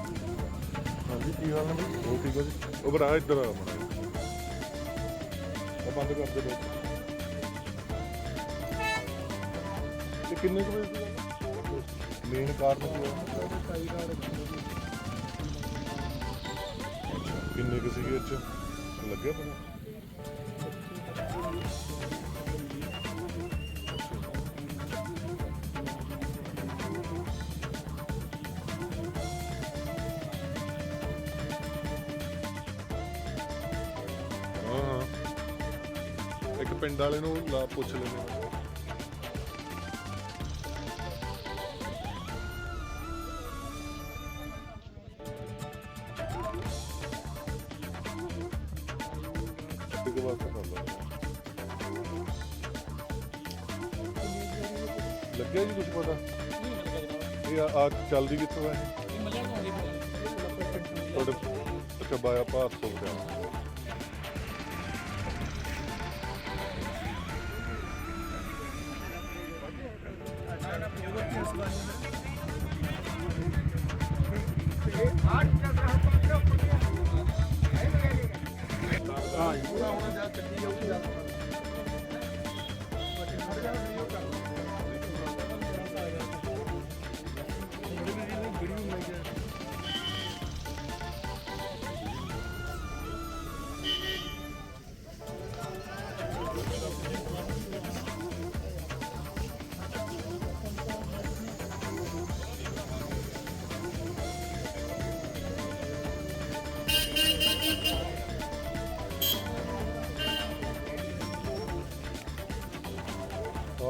ਹਾਂਜੀ, ਕੀ ਹਾਲ ਹੈ ਉਹ ਠੀਕ ਹੈ ਜੀ। ਉਹ ਬਰਾ ਇੱਧਰ ਆ ਮੜਾ ਉਹ ਬੰਦ ਕਰ ਦੇ ਬਸ ਕਿੰਨੇ ਕੁ ਵਜੇ ਦੀ ਮੇਨ ਕਾਰਨ ਕੀ ਕਿੰਨੇ ਕੁ ਸੀਗੇ ਇੱਥੇ? ਲੱਗਿਆ ਪਤਾ ਹਾਂ ਇੱਕ ਪਿੰਡ ਵਾਲੇ ਨੂੰ ਲਾ ਪੁੱਛ ਲੈਂਦੇ ਲੱਗਿਆ ਜੀ ਕੁਝ ਪਤਾ? ਇਹ ਆ- ਆ ਚੱਲਦੀ ਕਿੱਥੋਂ ਹੈ ਤੁਹਾਡੇ ਅੱਛਾ ਬਾਇਆ ਪਾਸ ਹੋ ਗਿਆ।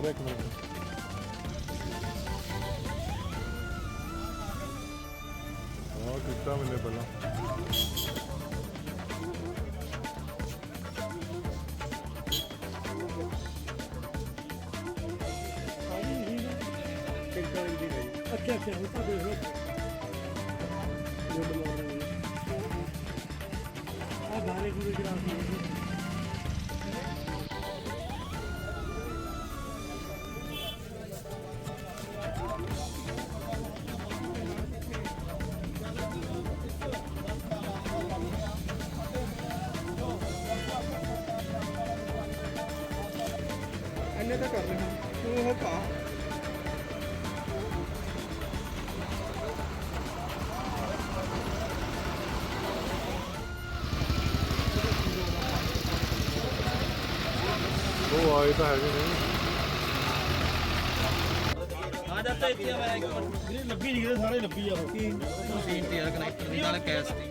ਆ ਇੱਕ ਮਿੰਟ ਹਾਂ ਕੀਤਾ ਮੈਨੇ ਪਹਿਲਾਂ ਅੱਛਾ ਅੱਛਾ ਆਏ ਤਾਂ ਹੈਗੇ ਨੇ ਆ ਜਾਂਦਾ ਇੱਥੇ ਮੈਂ ਇੱਕ ਮਿੰਟ। ਵੀਰੇ ਲੱਭੀ ਨਹੀਂ ਕਿਤੇ ਸਾਰੇ ਲੱਭੀ ਆ। ਉਹ ਕੀ ਮਸ਼ੀਨ ਤੇ ਯਾਰ ਕਨੈਕਟਰ ਦੀ ਨਾਲ ਕੈਸ ਦੀ।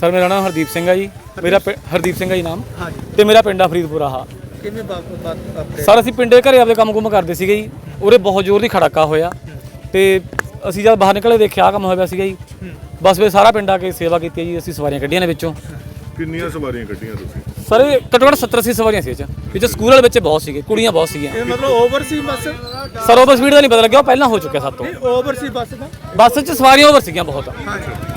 ਸਰ ਮੇਰਾ ਨਾਮ ਹਰਦੀਪ ਸਿੰਘ ਹੈ ਜੀ। ਮੇਰਾ ਪਿੰ- ਹਰਦੀਪ ਸਿੰਘ ਹੈ ਜੀ ਨਾਮ। ਹਾਂਜੀ। ਤੇ ਮੇਰਾ ਪਿੰਡ ਆ ਫਰੀਦਪੁਰ ਆਹ ਕਿਵੇਂ ਬਾਪ ਬਾਤ ਆਪਣੇ? ਸਰ ਅਸੀਂ ਪਿੰਡੇ ਘਰੇ ਆਪਦੇ ਕੰਮ ਕੁਮ ਕਰਦੇ ਸੀਗੇ ਜੀ। ਉਰੇ ਬਹੁਤ ਜ਼ੋਰ ਦੀ ਖੜਾਕਾ ਹੋਇਆ। ਤੇ ਅਸੀਂ ਜਦ ਬਾਹਰ ਨਿਕਲੇ ਦੇਖਿਆ ਆਹ ਕੰਮ ਹੋਇਆ ਪਿਆ ਸੀਗਾ ਜੀ। ਬਸ ਵੇ ਸਾਰਾ ਪਿੰਡ ਆ ਕੇ ਸੇਵਾ ਕੀਤੀ ਹੈ ਜੀ। ਅਸੀਂ ਸਵਾਰੀਆਂ ਕੱਢੀਆਂ ਨੇ ਵਿੱਚੋਂ। ਕਿੰਨੀਆਂ ਸਵਾਰੀਆਂ ਕੱਢੀਆਂ ਤੁਸੀਂ? ਸਰ ਇਹ ਘੱਟੋ ਘੱਟ 70 80 ਸਵਾਰੀਆਂ ਸੀ ਇਹ ਚ। ਵਿੱਚ ਸਕੂਲ ਵਾਲੇ ਬੱਚੇ ਬਹੁਤ ਸੀਗੇ ਕੁੜੀਆਂ ਬਹੁਤ ਸੀਗੀਆਂ। ਇਹ ਮਤਲਬ ਓਵਰ ਸੀ ਬੱਸ? ਸਰ ਓਵਰ ਸਪੀਡ ਦਾ ਨਹੀਂ ਪਤਾ ਲੱਗਿਆ ਉਹ ਪਹਿਲਾਂ ਹੋ ਚੁੱਕਿਆ ਸਭ ਤੋਂ। ਓਵਰ ਸੀ ਬੱਸ ਦਾ? ਬੱਸ 'ਚ ਸਵਾਰੀਆਂ ਓਵਰ ਸੀਗੀਆਂ ਬਹੁਤ। ਹਾਂਜੀ।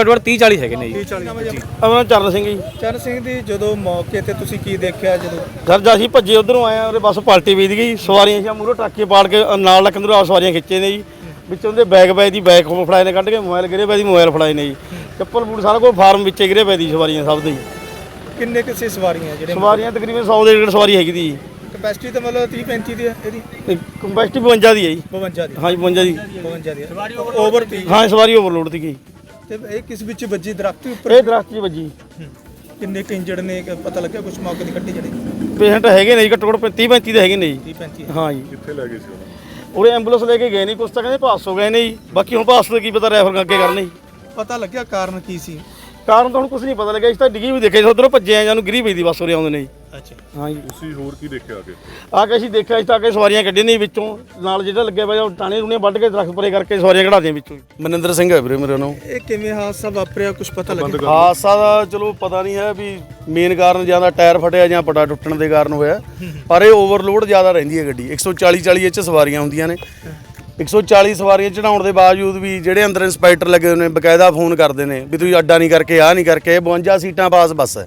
ਘੱਟੋ ਘੱਟ 30 40 ਹੈਗੇ ਨੇ ਜੀ। 30 40 ਆਪਣਾ ਚਰਨ ਸਿੰਘ ਜੀ। ਚਰਨ ਸਿੰਘ ਦੀ ਜਦੋਂ ਮੌਕੇ ਤੇ ਤੁਸੀਂ ਕੀ ਦੇਖਿਆ ਜਦੋਂ? ਸਰ ਜਦ ਅਸੀਂ ਭੱਜੇ ਉਧਰੋਂ ਆਏ ਆ ਉਹਦੇ ਬੱਸ ਪਲਟੀ ਵੀਦ ਗਈ ਸਵਾਰੀਆਂ ਸੀ ਮੂਹਰੋਂ ਟਰੱਕੇ ਪਾੜ ਕੇ ਨਾਲ ਲੱਕੰਦਰੋਂ ਆ ਸਵਾਰੀਆਂ ਖਿੱਚੇ ਨੇ ਜੀ। ਵਿੱਚੋਂ ਦੇ ਬੈਗ ਪਏ ਦੀ ਬੈਗ ਫੜਾਏ ਨੇ ਕੱਢ ਕੇ ਮੋਬਾਈਲ ਗਿਰੇ ਪਏ ਦੀ ਮੋਬਾਈਲ ਫੜਾਏ ਨੇ ਜੀ। ਚੱਪਲ ਬੂਟ ਸਾਰਾ ਕੁਝ ਫਾਰਮ ਵਿੱਚੇ ਗਿਰੇ ਪਏ ਦੀ ਸਵਾਰੀਆਂ ਸਭ ਦੇ ਜੀ। ਕਿੰਨੇ ਕਿਸੇ ਸਵਾਰੀਆਂ ਜਿਹੜੇ ਸਵਾਰੀਆਂ ਤਕਰੀਬਨ 100 ਦੇ ਡੇਢ ਸਵਾਰੀ ਹੈਗੀ ਦੀ ਕਪੈਸਿਟੀ ਤਾਂ ਮਤਲਬ 30 35 ਦੀ ਹੈ ਇਹਦੀ? ਜੀ ਕੰਪੈਸਟੀ 52 ਦੀ ਹੈ ਜੀ। 52 ਦੀ। ਹਾਂਜੀ 52 ਦੀ। 52 ਦੀ ਸਵਾਰੀ ਓਵਰ 30 ਹਾਂ ਸਵਾਰੀ ਓਵਰਲੋਡ ਦੀ ਗਈ। ਤੇ ਇਹ ਕਿਸ ਵਿੱਚ ਵੱਜੀ ਦਰਖਤ ਦੇ ਉੱਪਰ? ਇਹ ਦਰਖਤ 'ਚ ਵੱਜੀ। ਹੂੰ। ਕਿੰਨੇ ਕੁ ਇੰਜਰਡ ਨੇ ਕਿ ਪਤਾ ਲੱਗਿਆ ਕੁਝ ਮੌਕੇ ਦੀ ਕੱਟੀ ਜਿਹੜੇ? ਪੇਸ਼ੈਂਟ ਹੈਗੇ ਨੇ ਜੀ ਘੱਟੋ ਘੱਟ 30 35 ਦੇ ਹੈਗੇ ਨੇ ਜੀ। 30 35 ਹਾਂ ਜੀ। ਕਿੱਥੇ ਲੈ ਗਏ ਸੀ ਉਹਨਾਂ ਉਹਦੇ ਐਂਬੂਲੈਂਸ ਲੈ ਕੇ ਗਏ ਨਹੀਂ ਕੁਛ ਤਾਂ ਕਹਿੰਦੇ ਪਾਸ ਹੋ ਗਏ ਨੇ ਜੀ। ਬਾਕੀ ਹੁਣ ਪਾਸ ਤੋਂ ਕੀ ਪਤਾ ਰੈਫਰ ਅੱਗੇ ਕਰਨੇ ਜੀ। ਪਤਾ ਲੱਗਿਆ ਕਾਰਨ ਕੀ ਸੀ? ਕਾਰਨ ਤਾਂ ਹੁਣ ਕੁਝ ਨਹੀਂ ਪਤਾ ਲੱਗਿਆ ਇਸ ਤਾਂ ਡਿੱਗੀ ਵੀ ਦੇਖਿਆ ਉਧਰੋਂ ਭੱਜੇ ਆ ਜਾਨੂੰ ਗਿਰੀ ਪਈ ਦੀ ਬੱਸ ਉਰੇ ਆਉਂਦੇ ਨੇ ਜੀ। ਅੱਛਾ। ਹਾਂ ਜੀ ਤੁਸੀਂ ਹੋਰ ਕੀ ਦੇਖਿਆ ਅੱਗੇ? ਆ ਕੇ ਅਸੀਂ ਦੇਖਿਆ ਇਸ ਤਾਂ ਕਿ ਸਵਾਰੀਆਂ ਕੱਢੀਆਂ ਨਹੀਂ ਵਿੱਚੋਂ। ਨਾਲ ਜਿਹੜਾ ਲੱਗਿਆ ਉਹ ਟਾਣੇ ਰੂਣੇ ਵੱਢ ਕੇ ਦਰਖਤ ਪਰੇ ਕਰਕੇ ਸਵਾਰੀਆਂ ਕਢਾ ਦਿਆਂ ਵਿੱਚੋਂ ਮਨਿੰਦਰ ਸਿੰਘ ਹੈ ਵੀਰੇ ਮੇਰੇ ਨਾਮ। ਇਹ ਕਿਵੇਂ ਹਾਦਸਾ ਵਾਪਰਿਆ ਕੁਝ ਪਤਾ ਲੱਗਿਆ? ਹਾਦਸਾ ਦਾ ਚਲੋ ਪਤਾ ਨਹੀਂ ਹੈ ਵੀ ਮੇਨ ਕਾਰਨ ਜ਼ਿਆਦਾ ਟਾਇਰ ਫਟਿਆ ਜਾਂ ਪਟਾ ਟੁੱਟਣ ਦੇ ਕਾਰਨ ਹੋਇਆ। ਪਰ ਇਹ ਓਵਰਲੋਡ ਜ਼ਿਆਦਾ ਰਹਿੰਦੀ ਹੈ ਗੱਡੀ। 140 40 ਇਹ 'ਚ ਸਵਾਰੀਆਂ ਹੁੰਦੀਆਂ ਨੇ। 140 ਸਵਾਰੀਆਂ ਚੜਾਉਣ ਦੇ ਬਾਵਜੂਦ ਵੀ ਜਿਹੜੇ ਅੰਦਰ ਇੰਸਪੈਕਟਰ ਲੱਗੇ ਹੋਏ ਨੇ ਬਕਾਇਦਾ ਫੋਨ ਕਰਦੇ ਨੇ ਵੀ ਤੁਸੀਂ ਅੱਡਾ ਨਹੀਂ ਕਰਕੇ ਆਹ ਨਹੀਂ ਕਰਕੇ ਇਹ 52 ਸੀਟਾਂ ਪਾਸ ਬੱਸ ਹੈ।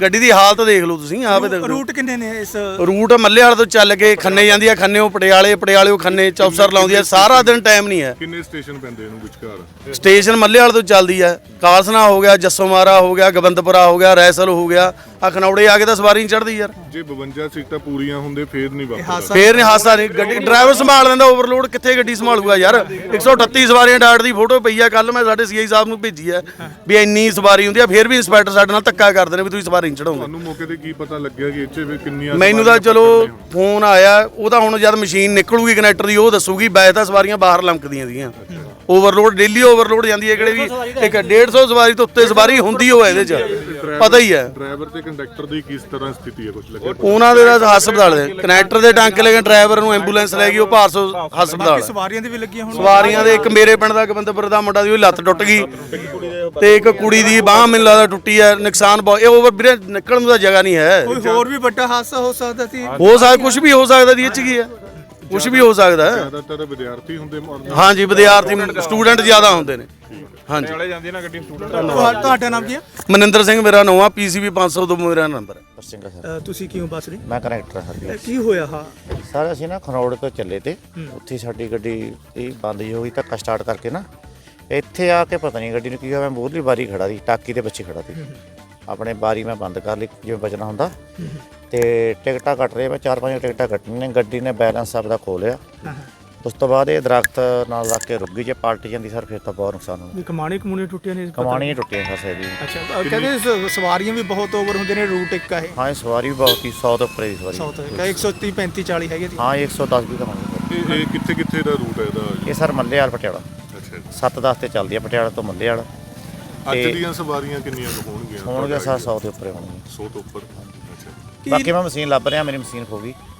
ਗੱਡੀ ਦੀ ਹਾਲਤ ਦੇਖ ਲਓ ਤੁਸੀਂ ਆਪੇ ਦੇਖ। ਲਓ ਰੂਟ ਕਿੰਨੇ ਨੇ ਇਸ? ਰੂਟ ਮੱਲੇ ਵਾਲੇ ਤੋਂ ਚੱਲ ਕੇ ਖੰਨੇ ਜਾਂਦੀ ਆ ਖੰਨੇ ਉਹ ਪਟਿਆਲੇ ਪਟਿਆਲੇ ਉਹ ਖੰਨੇ ਚੌਪਸਰ ਲਾਉਂਦੀ ਆ ਸਾਰਾ ਦਿਨ ਟਾਈਮ ਨਹੀਂ ਹੈ। ਕਿੰਨੇ ਸਟੇਸ਼ਨ ਪੈਂਦੇ ਇਹਨੂੰ ਵਿਚਕਾਰ? ਸਟੇਸ਼ਨ ਮੱਲੇ ਵਾਲੇ ਤੋਂ ਚੱਲਦੀ ਆ। ਕਾਲਸਨਾ ਹੋ ਗਿਆ ਜੱਸੋਮਾਰਾ ਹੋ ਗਿਆ ਗਵੰਦਪੁਰਾ ਹੋ ਗਿਆ ਰੈਸਲ ਹੋ ਗਿਆ ਆ ਖਨੌੜੇ ਆ ਕੇ ਤਾਂ ਸਵਾਰੀ ਨਹੀਂ ਚੜਦੀ ਯਾਰ। ਜੇ 52 ਸੀਟਾਂ ਪੂਰੀਆਂ ਹੁੰਦੇ ਫੇਰ ਨਹੀਂ ਵਾਪਰਦਾ ਫੇਰ ਨਹੀਂ ਹਾਸਾ ਨਹੀਂ। ਗੱਡੀ ਡਰਾਈਵਰ ਸੰਭਾਲ ਲੈਂਦਾ ਓਵਰਲੋਡ ਕਿੱਥੇ ਗੱਡੀ ਸੰਭਾਲੂਗਾ ਯਾਰ? 138 ਸਵਾਰੀਆਂ ਡਾਟ ਦੀ ਫੋਟੋ ਪਈ ਆ ਕੱਲ ਮੈਂ ਸਾਡੇ ਸੀਆਈ ਸਾਹਿਬ ਨੂੰ ਭੇਜੀ ਆ ਵੀ ਇੰਨੀ ਸਵਾਰੀ ਹੁੰਦੀ ਆ ਫੇਰ ਵੀ ਇੰਸਪੈਕਟਰ ਸਾਡੇ ਨਾਲ ਧੱਕਾ ਕਰਦੇ ਨੇ ਵੀ ਤੁਸੀਂ ਸਵਾਰੀ ਨਹੀਂ ਚੜਾਉਂਦੇ ਤੁਹਾਨੂੰ ਮੌਕੇ ਤੇ ਕੀ ਪਤਾ ਲੱਗਿਆ ਕਿ ਇੱਥੇ ਵੀ ਕਿੰਨੀਆਂ ਮੈਨੂੰ ਤਾਂ ਚਲੋ? ਫੋਨ ਆਇਆ ਉਹ ਤਾਂ ਹੁਣ ਜਦ ਮਸ਼ੀਨ ਨਿਕਲੂਗੀ ਕਨੈਕਟਰ ਦੀ ਉਹ ਦੱਸੂਗੀ ਬੈ ਤਾਂ ਸਵਾਰੀਆਂ ਬਾਹਰ ਲੰਕਦੀਆਂ ਸੀਗੀਆਂ। ਓਵਰਲੋਡ ਡੇਲੀ ਓਵਰਲੋਡ ਜਾਂਦੀ ਹੈ ਕਿਹੜੇ ਵੀ ਇੱਕ 150 ਸਵਾਰੀ ਤੋਂ ਉੱਤੇ ਸਵਾਰੀ ਹੁੰਦੀ ਹੋਏ ਇਹਦੇ 'ਚ। ਪਤਾ ਹੀ ਹੈ। ਡਰਾਈਵਰ ਤੇ ਕੰਡਕਟਰ ਦੀ ਕਿਸ ਤਰ੍ਹਾਂ ਸਥਿਤੀ ਹੈ ਕੁਝ ਲੱਗਿਆ ਉਹਨਾਂ ਦੇ ਤਾਂ ਹਸਪਤਾਲ ਦੇ ਕਨੈਕਟਰ ਦੇ ਟਾਂਕੇ ਲੈ ਕੇ ਡਰਾਈਵਰ ਨੂੰ ਐਂਬੂਲੈਂਸ ਲੈ ਗਈ ਉਹ ਭਾਰਸੋ ਹਸਪਤਾਲ ਸਵਾਰੀਆਂ ਦੀ ਵੀ ਲੱਗੀਆਂ ਹੁਣ ਸਵਾਰੀਆਂ ਦੇ ਇੱਕ ਮੇਰੇ ਪਿੰਡ ਦਾ ਗਵੰਦਪੁਰ ਦਾ ਮੁੰਡਾ ਦੀ ਉਹ ਲੱਤ ਟੁੱਟ ਗਈ। ਤੇ ਇੱਕ ਕੁੜੀ ਦੀ ਬਾਹ ਮੈਨੂੰ ਲੱਗਦਾ ਟੁੱਟੀ ਹੈ ਨੁਕਸਾਨ ਬਹੁਤ ਇਹ ਓਵਰ ਵੀਰੇ ਨਿਕਲਣ ਤਾਂ ਜਗ੍ਹਾ ਨਹੀਂ ਹੈ। ਕੋਈ ਹੋਰ ਵੀ ਵੱਡਾ ਹਾਦਸਾ ਹੋ ਸਕਦਾ ਸੀ? ਹੋ ਸਕਦਾ ਕੁਝ ਵੀ ਹੋ ਸਕਦਾ ਦੀ ਇਹ ਚ ਕੀ ਹੈ? ਕੁਝ ਵੀ ਹੋ ਸਕਦਾ ਹੈ। ਜ਼ਿਆਦਾਤਰ ਵਿਦਿਆਰਥੀ ਹੁੰਦੇ ਹਾਂਜੀ ਵਿਦਿਆਰਥੀ ਸਟੂਡੈਂਟ ਜ਼ਿਆਦਾ ਹੁੰਦੇ ਨੇ। ਹਾਂਜੀ। ਤੁਹਾ- ਤੁਹਾਡਾ ਨਾਮ ਕੀ ਹੈ ਮਨਿੰਦਰ ਸਿੰਘ ਮੇਰਾ ਨਾਮ ਆ ਪੀਸੀਬੀ 500 ਤੋਂ ਮੇਰਾ ਨੰਬਰ ਹੈ ਸਿੰਘਾ ਸਰ। ਅ, ਤੁਸੀਂ ਕਿਉਂ ਬਸ ਰਹੇ ਮੈਂ ਕਨੈਕਟਰ ਹਾਂ ਜੀ ਕੀ ਹੋਇਆ ਹਾਂ? ਸਰ ਅਸੀਂ ਨਾ ਖਰੋੜ ਤੋਂ ਚੱਲੇ ਤੇ ਉੱਥੇ ਸਾਡੀ ਗੱਡੀ ਇਹ ਬੰਦ ਜਿਹੀ ਹੋ ਗਈ ਧੱਕਾ ਸਟਾਰਟ ਕਰਕੇ ਨਾ। ਇੱਥੇ ਆ ਕੇ ਪਤਾ ਨਹੀਂ ਗੱਡੀ ਨੂੰ ਕੀ ਹੋਇਆ ਮੈਂ ਮੂਹਰਲੀ ਬਾਰੀ ਖੜਾ ਸੀ ਟਾਕੀ ਦੇ ਪਿੱਛੇ ਖੜਾ ਸੀ। ਆਪਣੇ ਬਾਰੀ ਮੈਂ ਬੰਦ ਕਰ ਲਈ ਜਿਵੇਂ ਬਚਣਾ ਹੁੰਦਾ। ਤੇ ਟਿਕਟਾਂ ਕੱਟ ਰਹੇ ਮੈਂ ਚਾਰ ਪੰਜ ਟਿਕਟਾਂ ਕੱਟਣੀਆਂ ਨੇ ਗੱਡੀ ਨੇ ਬੈਲੈਂਸ ਆਪਦਾ ਖੋ ਲਿਆ। ਉਸ ਤੋਂ ਬਾਅਦ ਇਹ ਦਰਖਤ ਨਾਲ ਲੱਗ ਕੇ ਰੁਕ ਗਈ ਜੇ ਪਲਟ ਜਾਂਦੀ ਸਰ ਫਿਰ ਤਾਂ ਬਹੁਤ ਨੁਕਸਾਨ ਵੀ ਕਮਾਣੀ ਕਮੂਣੀ ਟੁੱਟੀਆਂ ਨੇ ਕਮਾਣੀਆਂ ਟੁੱਟੀਆਂ ਫਸੇ ਦੀ ਅੱਛਾ ਅ, ਕਹਿੰਦੇ ਸ- ਸਵਾਰੀਆਂ ਵੀ ਬਹੁਤ ਓਵਰ ਹੁੰਦੇ ਨੇ ਰੂਟ ਇੱਕ ਆ ਇਹ। ਹਾਂ ਇਹ ਸਵਾਰੀ ਵੀ ਬਹੁਤ ਹੀ 100 ਤੋਂ ਉੱਪਰ ਦੀ ਸਵਾਰੀ। ਸਾਊਥ ਦਾ 130 35 40 ਹੈਗੇ ਹਾਂ ਇਹ 110 ਵੀ ਤਾਂ ਹੋਣੀ ਇਹ ਇਹ ਕਿੱਥੇ ਕਿੱਥੇ ਦਾ ਰੂਟ ਹੈ ਇਹਦਾ? ਇਹ ਸਰ ਮੱਲੇ ਵਾਲ ਪਟਿਆਲਾ। ਅੱਛਾ 7-10 ਤੇ ਚੱਲਦੀ ਆ ਪਟਿਆਲਾ ਤੋਂ ਮੱਲੇ ਵਾਲਾ ਅੱਜ ਦੀਆਂ ਸਵਾਰੀਆਂ ਕਿੰਨੀਆਂ ਕੁ ਹੋਣਗੀਆਂ? ਹੋਣਗੇ ਸਰ 100 ਦੇ ਉੱਪਰ ਹੋਣਗੇ 100 ਤੋਂ ਉੱਪਰ ਅੱਛਾ ਬਾਕੀ ਮੈਂ ਮਸ਼ੀਨ ਲੱਭ ਰਿਹਾ ਮੇਰੀ ਮਸ਼ੀਨ ਖੋ ਗਈ।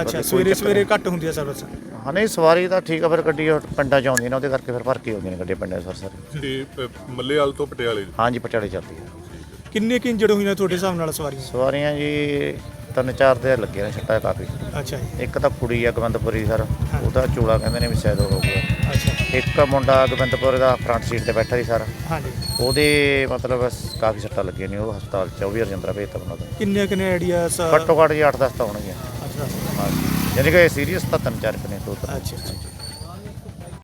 ਅੱਛਾ ਸਵੇਰੇ ਸਵੇਰੇ ਘੱਟ ਹੁੰਦੀ ਹੈ ਸਰਵਿਸ ਹਾਂ ਨਹੀਂ ਸਵਾਰੀ ਤਾਂ ਠੀਕ ਆ ਫਿਰ ਗੱਡੀ ਪਿੰਡਾਂ ਚ ਆਉਂਦੀ ਨੇ ਉਹਦੇ ਕਰਕੇ ਫਿਰ ਭਰ ਕੇ ਆਉਂਦੀਆਂ ਨੇ ਗੱਡੀਆਂ ਪਿੰਡਾਂ 'ਚ ਸਰ ਮੱਲੇਵਾਲ ਤੋਂ ਪਟਿਆਲੇ ਹਾਂਜੀ ਪਟਿਆਲੇ ਚੱਲਦੀ ਆ। ਕਿੰਨੇ ਕਿ ਇੰਜਰਡ ਹੋਈਆਂ ਤੁਹਾਡੇ ਹਿਸਾਬ ਨਾਲ ਸਵਾਰੀਆਂ? ਸਵਾਰੀਆਂ ਜੀ ਤਿੰਨ ਚਾਰ ਦੇ ਲੱਗੇ ਨੇ ਛੱਟਾ ਕਾਫੀ। ਅੱਛਾ ਜੀ। ਇੱਕ ਤਾਂ ਕੁੜੀ ਆ ਗਵੰਦਪੁਰੀ ਸਰ ਉਹਦਾ ਚੋਲਾ ਕਹਿੰਦੇ ਨੇ ਵੀ ਸੈਦ ਹੋ ਗਿਆ ਅੱਛਾ। ਇੱਕ ਮੁੰਡਾ ਗਵੰਦਪੁਰ ਦਾ ਫਰੰਟ ਸੀਟ ਤੇ ਬੈਠਾ ਸੀ ਸਰ। ਹਾਂਜੀ। ਉਹਦੇ ਮਤਲਬ ਕਾਫੀ ਸੱਟਾਂ ਲੱਗੀਆਂ ਨੇ ਉਹ ਹਸਪਤਾਲ ਚ ਉਹ ਵੀ ਰਜਿੰਦਰਾ ਭੇਜਤਾ ਉਹਨਾਂ ਦਾ। ਕਿੰਨੇ ਕਿੰਨੇ ਆਈਡੀਆਸ ਘੱਟੋ ਘੱਟ ਜੀ 8-10 ਤਾਂ ਹੋਣਗੀਆਂ। ਹਾਂਜੀ ਯਾਨੀ ਕਿ ਸੀਰੀਅਸ 77 ਚਰਕ ਨੇ ਟੋਟਲ ਅੱਛਾ ਅੱਛਾ।